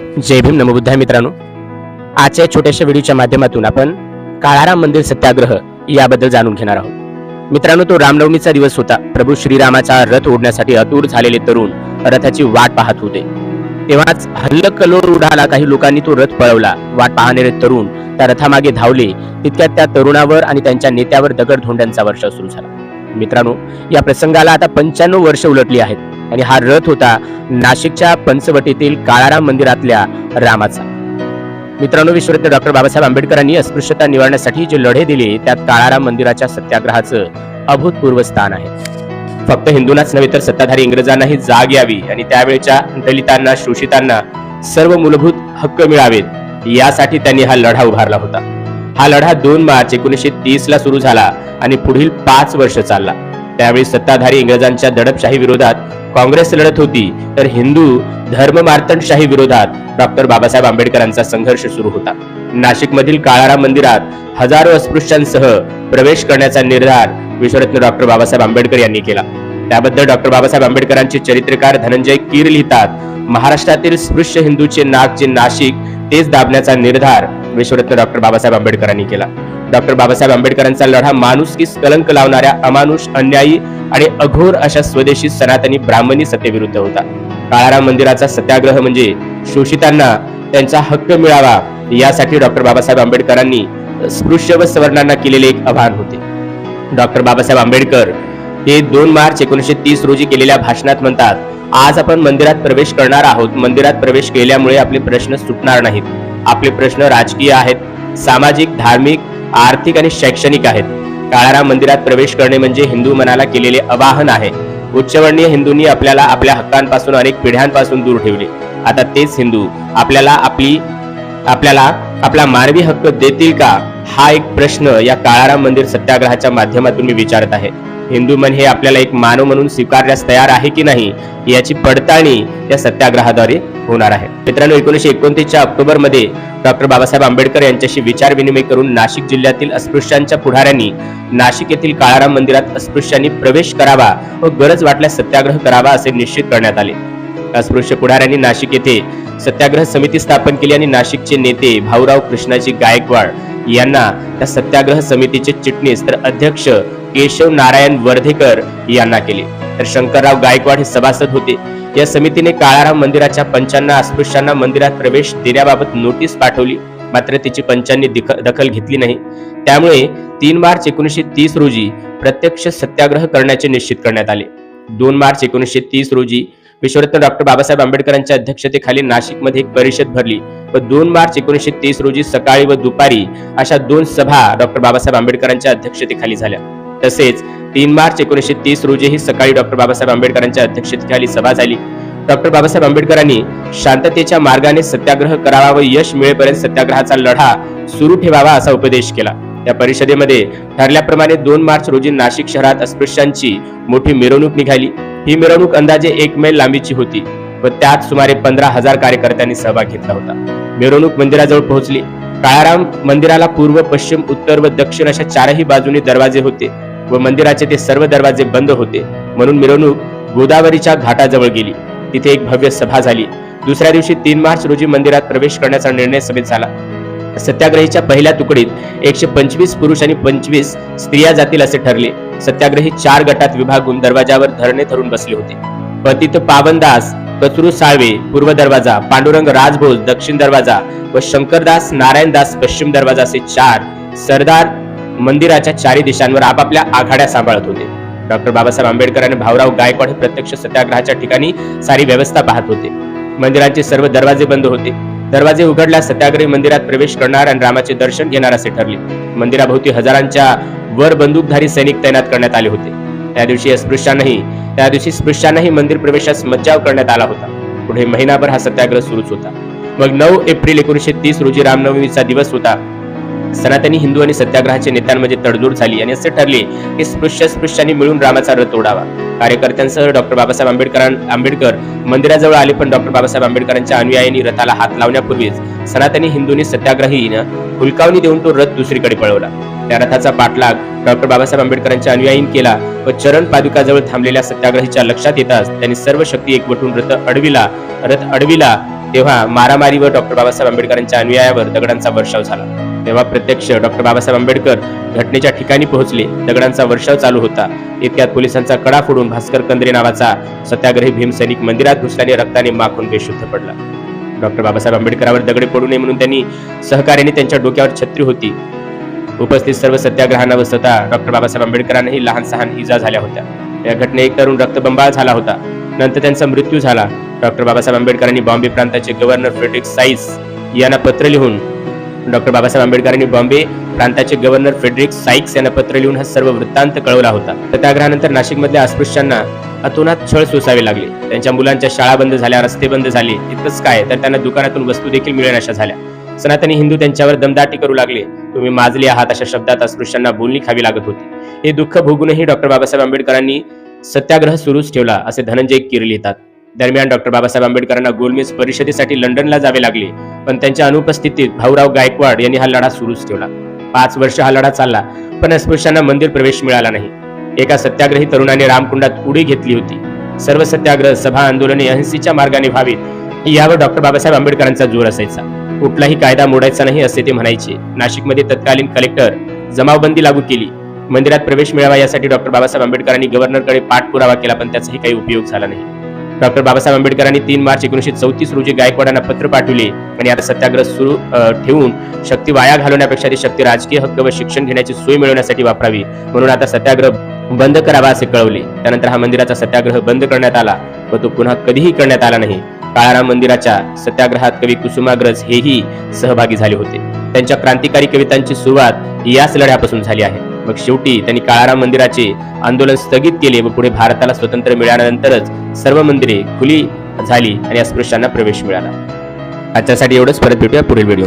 जय भीम नमबुद्धाय मित्रांनो. आजच्या छोट्याशा व्हिडिओच्या माध्यमातून आपण काळाराम मंदिर सत्याग्रह याबद्दल जाणून घेणार आहोत. मित्रांनो तो रामनवमीचा दिवस होता. प्रभू श्रीरामाचा रथ ओढण्यासाठी अतूर झालेले तरुण रथाची वाट पाहत होते. तेव्हाच हल्ल कलोर उडाला. काही लोकांनी तो रथ पळवला. वाट पाहणारे तरुण त्या रथामागे धावले. तितक्यात त्या तरुणावर आणि त्यांच्या नेत्यावर दगडधोंड्यांचा वर्षाव सुरू झाला. मित्रांनो या प्रसंगाला आता पंच्याण्णव वर्ष उलटली आहेत. आणि हा रथ होता नाशिकच्या पंचवटीतील काळाराम मंदिरातल्या रामाचा. मित्रांनो विश्वरत्न डॉक्टर बाबासाहेब आंबेडकरांनी अस्पृश्यता निवारण्यासाठी जे लढे दिले त्यात काळाराम मंदिराच्या सत्याग्रहाचं अभूतपूर्व स्थान आहे. फक्त हिंदूंनाच नव्हे तर सत्ताधारी इंग्रजांनाही जाग यावी आणि त्यावेळच्या दलितांना शोषितांना सर्व मूलभूत हक्क मिळावेत यासाठी त्यांनी हा लढा उभारला होता. हा लढा दोन मार्च एकोणीसशे तीस ला सुरू झाला आणि पुढील पाच वर्ष चालला. त्यावेळी सत्ताधारी इंग्रजांच्या दडपशाही विरोधात काँग्रेस लढत होती. तर हिंदू धर्म मार्तंडशाही विरोधात डॉक्टर बाबासाहेब आंबेडकरांचा संघर्ष सुरू होता. नाशिक मधील काळाराम मंदिरात हजारो अस्पृश्यांसह प्रवेश करण्याचा निर्धार विश्वरत्न डॉक्टर बाबासाहेब आंबेडकर यांनी केला. त्याबद्दल डॉक्टर बाबासाहेब आंबेडकरांचे चरित्रकार धनंजय कीर लिहितात महाराष्ट्रातील स्पृश्य हिंदूचे नाक जे नाशिक तेच दाबण्याचा निर्धार विश्वरत्न डॉक्टर बाबासाहेब आंबेडकरांनी केला. डॉक्टर बाबासाहेब आंबेडकरांचा लढा माणुसकीस कलंक लावणाऱ्या अमानुष अन्यायी आणि अघोर अशा स्वदेशी सनातनी ब्राह्मणी सत्तेविरुद्ध होता. काळाराम मंदिराचा सत्याग्रह म्हणजे शोषितांना त्यांचा हक्क मिळावा यासाठी डॉक्टर बाबासाहेब आंबेडकरांनी स्पृश्य व सवर्णांना केलेले एक आव्हान होते. डॉक्टर बाबासाहेब आंबेडकर हे दोन मार्च एकोणीशे तीस रोजी केलेल्या भाषणात म्हणतात आज आपण मंदिरात प्रवेश करणार आहोत. मंदिरात प्रवेश केल्यामुळे आपले प्रश्न सुटणार नाहीत. आपले प्रश्न राजकीय आहेत सामाजिक धार्मिक आर्थिक आणि शैक्षणिक आहेत. काळाराम मंदिरात प्रवेश करणे म्हणजे हिंदू मनाला केलेले आवाहन आहे. उच्चवर्णीय हिंदूंनी आपल्याला आपल्या हक्कांपासून अनेक पिढ्यांपासून दूर ठेवले. आता तेच हिंदू आपल्याला आपली आपल्याला आपला मानवी हक्क देतील का? हा एक प्रश्न या काळाराम मंदिर सत्याग्रहाच्या माध्यमातून मी विचारत आहे. हिंदू मन हे आपल्याला एक मानव म्हणून स्वीकारण्यास तयार आहे की नाही? याची पडताळणी या सत्याग्रहाद्वारे होणार आहे मित्रांनो एकोणीशे एकोणतीसच्या ऑक्टोबरमध्ये डॉक्टर बाबासाहेब आंबेडकर यांच्याशी विचार विनिमय करून नाशिक जिल्ह्यातील अस्पृश्यांच्या पुढाऱ्यांनी नाशिक येथील काळाराम मंदिरात अस्पृश्यांनी प्रवेश करावा व गरज वाटल्यास सत्याग्रह करावा असे निश्चित करण्यात आले. अस्पृश्य पुढाऱ्यांनी नाशिक येथे सत्याग्रह समिती स्थापन केली आणि नाशिकचे नेते भाऊराव कृष्णाजी गायकवाड यांना त्या सत्याग्रह समितीचे चिटणीस तर अध्यक्ष केशव नारायण वर्धेकर यांना केले. तर शंकरराव गायकवाड हे सभासद होते. या समितीने काळाराम मंदिराच्या पंचांना अस्पृश्यांना मंदिरात प्रवेश देण्याबाबत नोटीस पाठवली. मात्र तिची पंचांनी दखल घेतली नाही. त्यामुळे तीन मार्च एकोणीसशे तीस रोजी प्रत्यक्ष सत्याग्रह करण्याचे निश्चित करण्यात आले. दोन मार्च एकोणीसशे तीस रोजी विश्वरत्न डॉक्टर बाबासाहेब आंबेडकरांच्या अध्यक्षतेखाली नाशिकमध्ये एक परिषद भरली व दोन मार्च एकोणीसशे तीस रोजी सकाळी व दुपारी अशा दोन सभा डॉक्टर बाबासाहेब आंबेडकरांच्या अध्यक्षतेखाली झाल्या. तसेच तीन मार्च एकोणीसशे तीस रोजीही सकाळी डॉक्टर बाबासाहेब आंबेडकरांच्या अध्यक्षतेखाली सभा झाली. डॉक्टर बाबासाहेब आंबेडकरांनी शांततेच्या मार्गाने सत्याग्रह करावा व यश मिळेपर्यंत सत्याग्रहाचा लढा सुरू ठेवावा असा उपदेश केला. या परिषदेमध्ये ठरल्याप्रमाणे दोन मार्च रोजी नाशिक शहरात अस्पृश्यांची मोठी मिरवणूक निघाली. ही मिरवणूक अंदाजे एक मैल लांबीची होती व त्यात सुमारे पंधरा हजार कार्यकर्त्यांनी सहभाग घेतला होता. मिरवणूक मंदिराजवळ पोहोचली. काळाराम मंदिराला पूर्व पश्चिम उत्तर व दक्षिण अशा चारही बाजूने दरवाजे होते. व मंदिराचे ते सर्व दरवाजे बंद होते. म्हणून मिरवणूक गोदावरीच्या घाटाजवळ गेली. तिथे एक भव्य सभा झाली. दुसऱ्या दिवशी तीन मार्च रोजी मंदिरात प्रवेश करण्याचा निर्णय सभेत झाला. सत्याग्रहीच्या पहिल्या तुकडीत एकशे पंचवीस पुरुष आणि पंचवीस स्त्रिया जातील असे ठरले. सत्याग्रही चार गटात विभागून दरवाजावर धरणे धरून बसले होते. पतित पावनदास कचरू साळवे पूर्व दरवाजा पांडुरंग राजभोज दक्षिण दरवाजा व शंकरदास नारायणदास पश्चिम दरवाजा असे चार सरदार मंदिराच्या चारी दिशांवर आपापल्या आघाड्या सांभाळत होते. डॉक्टर बाबासाहेब आंबेडकर आणि भाऊराव गायकवाड हे प्रत्यक्ष सत्याग्रहाच्या ठिकाणी सारी व्यवस्था पाहत होते. मंदिराचे सर्व दरवाजे बंद होते. दरवाजे उघडल्यास सत्याग्रही मंदिरात प्रवेश करणार आणि रामाचे दर्शन घेणार असे ठरले. मंदिराभोवती हजारांच्या वर बंदूकधारी सैनिक तैनात करण्यात आले होते. त्या दिवशी अस्पृश्यांनाही त्या दिवशी स्पृश्यांनाही मंदिर प्रवेशास मज्जाव करण्यात आला होता. पुढे महिनाभर हा सत्याग्रह सुरूच होता. मग नऊ एप्रिल एकोणीशे तीस रोजी रामनवमीचा दिवस होता. सनातनी हिंदू आणि सत्याग्रहाच्या नेत्यांमध्ये तडजोड झाली आणि असे ठरले की स्पृश्य स्पृश्यांनी मिळून रामाचा रथ ओढावा. कार्यकर्त्यांसह डॉक्टर बाबासाहेब आंबेडकर आंबेडकर मंदिराजवळ आले पण डॉक्टर बाबासाहेब आंबेडकरांच्या अनुयायांनी रथाला हात लावण्यापूर्वीच सनातनी हिंदूंनी सत्याग्रहीनं हुलकावणी देऊन तो रथ दुसरीकडे पळवला. त्या रथाचा पाठलाग डॉक्टर बाबासाहेब आंबेडकरांच्या अनुयायीन केला व चरण पादुकाजवळ थांबलेल्या सत्याग्रहीच्या लक्षात येताच त्यांनी सर्व शक्ती एकवटून रथ अडविला. रथ अडविला तेव्हा मारामारी व डॉक्टर बाबासाहेब आंबेडकरांच्या अनुयायावर दगडांचा वर्षाव झाला. तेव्हा प्रत्यक्ष डॉक्टर बाबासाहेब आंबेडकर घटनेच्या ठिकाणी पोहोचले. दगडांचा वर्षाव चालू होता. इतक्यात पोलिसांचा कडा फोडून भास्कर कंद्रे नावाचा सत्याग्रही भीमसैनिक मंदिरात घुसल्याने रक्ताने माखून बेशुद्ध पडला. डॉक्टर बाबासाहेब आंबेडकरावर दगडे पडू नये म्हणून त्यांनी सहकार्याने त्यांच्या डोक्यावर छत्री होती. उपस्थित सर्व सत्याग्रहांना व स्वतः डॉक्टर बाबासाहेब आंबेडकरांनाही लहान सहान इजा झाल्या होत्या. या घटने एक तरुण रक्तबंबाळ झाला होता. नंतर त्यांचा मृत्यू झाला. डॉक्टर बाबासाहेब आंबेडकरांनी बॉम्बे प्रांताचे गव्हर्नर फ्रेडरिक साईस यांना पत्र लिहून डॉक्टर बाबासाहेब आंबेडकरांनी बॉम्बे प्रांताचे गव्हर्नर फ्रेडरिक साईक्स यांना पत्र लिहून हा सर्व वृत्तांत कळवला होता. सत्याग्रहानंतर नाशिकमधल्या अस्पृश्यांना अतोनात छळ सोसावे लागले. त्यांच्या मुलांच्या शाळा बंद झाल्या रस्ते बंद झाले. इतकंच काय तर त्यांना दुकानातून वस्तू देखील मिळेनाशा झाल्या. सनातनी हिंदू त्यांच्यावर दमदाटी करू लागले. तुम्ही माजले आहात अशा शब्दात अस्पृश्यांना बोलणी खावी लागत होती. हे दुःख भोगूनही डॉक्टर बाबासाहेब आंबेडकरांनी सत्याग्रह सुरूच ठेवला असे धनंजय किर लिहितात दरम्यान डॉक्टर बाबासाहेब आंबेडकरांना गोलमेज परिषदेसाठी लंडनला जावे लागले पण त्यांच्या अनुपस्थितीत भाऊराव गायकवाड यांनी हा लढा सुरूच ठेवला. पाच वर्ष हा लढा चालला पण अस्पृश्यांना मंदिर प्रवेश मिळाला नाही. एका सत्याग्रही तरुणाने रामकुंडात उडी घेतली होती. सर्व सत्याग्रह सभा आंदोलने अहिंसेच्या मार्गाने व्हावीत यावर डॉक्टर बाबासाहेब आंबेडकरांचा जोर असायचा. कुठलाही कायदा मोडायचा नाही असे ते म्हणायचे. नाशिकमध्ये तत्कालीन कलेक्टर जमावबंदी लागू केली. मंदिरात प्रवेश मिळावा यासाठी डॉक्टर बाबासाहेब आंबेडकरांनी गव्हर्नरकडे पाठपुरावा केला पण त्याचाही काही उपयोग झाला नाही. डॉक्टर बाबासाहेब आंबेडकरांनी तीन मार्च एकोणीशे चौतीस रोजी गायकवाडांना पत्र पाठवले आणि आता सत्याग्रह सुरू ठेवून शक्ती वाया घालवण्यापेक्षा ती शक्ती राजकीय हक्क व शिक्षण घेण्याची सोय मिळवण्यासाठी वापरावी. म्हणून आता सत्याग्रह बंद करावा असे कळवले. त्यानंतर हा मंदिराचा सत्याग्रह बंद करण्यात आला व तो पुन्हा कधीही करण्यात आला नाही. काळाराम मंदिराच्या सत्याग्रहात कवी कुसुमाग्रज हेही सहभागी झाले होते. त्यांच्या क्रांतिकारी कवितांची सुरुवात याच लढ्यापासून झाली आहे. मग शेवटी त्यांनी काळाराम मंदिराचे आंदोलन स्थगित केले व पुढे भारताला स्वतंत्र मिळाल्यानंतरच सर्व मंदिरे खुली झाली आणि अस्पृश्यांना प्रवेश मिळाला. आजच्यासाठी एवढंच. परत भेटूया पुढील व्हिडिओ